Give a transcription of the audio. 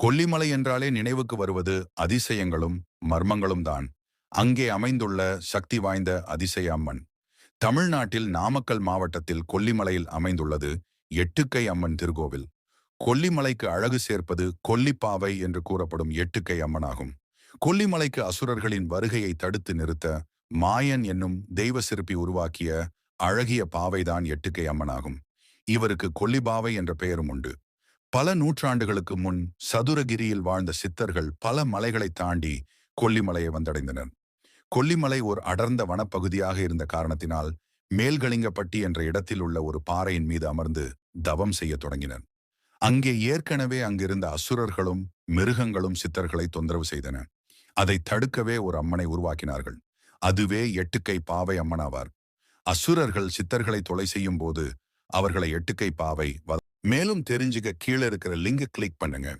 கொல்லிமலை என்றாலே நினைவுக்கு வருவது அதிசயங்களும் மர்மங்களும் தான் அங்கே அமைந்துள்ள சக்தி வாய்ந்த அதிசய அம்மன். தமிழ்நாட்டில் நாமக்கல் மாவட்டத்தில் கொல்லிமலையில் அமைந்துள்ளது எட்டுக்கை அம்மன் திருக்கோவில். கொல்லிமலைக்கு அழகு சேர்ப்பது கொல்லிப்பாவை என்று கூறப்படும் எட்டுக்கை அம்மனாகும். கொல்லிமலைக்கு அசுரர்களின் வருகையை தடுத்து நிறுத்த மாயன் என்னும் தெய்வ சிற்பி உருவாக்கிய அழகிய பாவைதான் எட்டுக்கை அம்மனாகும். இவருக்கு கொல்லிபாவை என்ற பெயரும் உண்டு. பல நூற்றாண்டுகளுக்கு முன் சதுரகிரியில் வாழ்ந்த சித்தர்கள் பல மலைகளை தாண்டி கொல்லிமலையை வந்தடைந்தனர். கொல்லிமலை ஒரு அடர்ந்த வனப்பகுதியாக இருந்த காரணத்தினால் மேல்கலிங்கப்பட்டி என்ற இடத்தில் உள்ள ஒரு பாறையின் மீது அமர்ந்து தவம் செய்ய தொடங்கினர். அங்கே ஏற்கனவே அங்கிருந்த அசுரர்களும் மிருகங்களும் சித்தர்களை தொந்தரவு செய்தன. அதை தடுக்கவே ஒரு அம்மனை உருவாக்கினார்கள். அதுவே எட்டுக்கை பாவை அம்மனாவார். அசுரர்கள் சித்தர்களை தொலை செய்யும் போது அவர்களை எட்டுக்கை பாவை மேலும் தெரிஞ்சுக்க கீழே இருக்கிற லிங்க் கிளிக் பண்ணுங்க.